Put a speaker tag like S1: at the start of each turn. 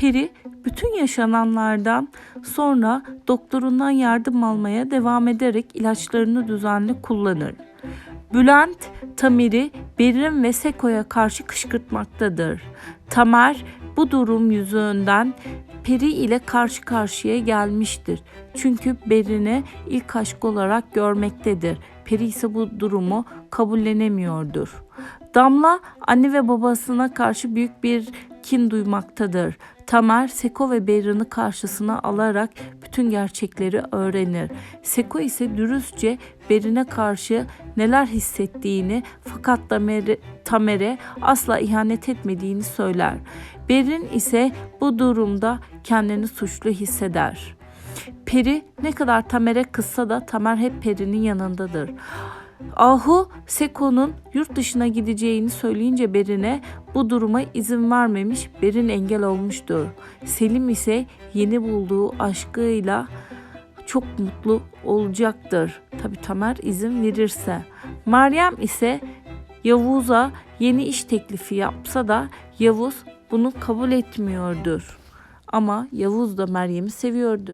S1: Peri bütün yaşananlardan sonra doktorundan yardım almaya devam ederek ilaçlarını düzenli kullanır. Bülent, Tamer'i Berin ve Seko'ya karşı kışkırtmaktadır. Tamer bu durum yüzünden Peri ile karşı karşıya gelmiştir. Çünkü Berin'i ilk aşk olarak görmektedir. Peri ise bu durumu kabullenemiyordur. Damla anne ve babasına karşı büyük bir kin duymaktadır. Tamer, Seko ve Berin'i karşısına alarak bütün gerçekleri öğrenir. Seko ise dürüstçe Berin'e karşı neler hissettiğini fakat Tamer'e asla ihanet etmediğini söyler. Berin ise bu durumda kendini suçlu hisseder. Peri ne kadar Tamer'e kızsa da Tamer hep Peri'nin yanındadır. Ahu Seko'nun yurt dışına gideceğini söyleyince Berin'e bu duruma izin vermemiş, Berin engel olmuştur. Selim ise yeni bulduğu aşkıyla çok mutlu olacaktır. Tabi Tamer izin verirse. Meryem ise Yavuz'a yeni iş teklifi yapsa da Yavuz bunu kabul etmiyordur. Ama Yavuz da Meryem'i seviyordu.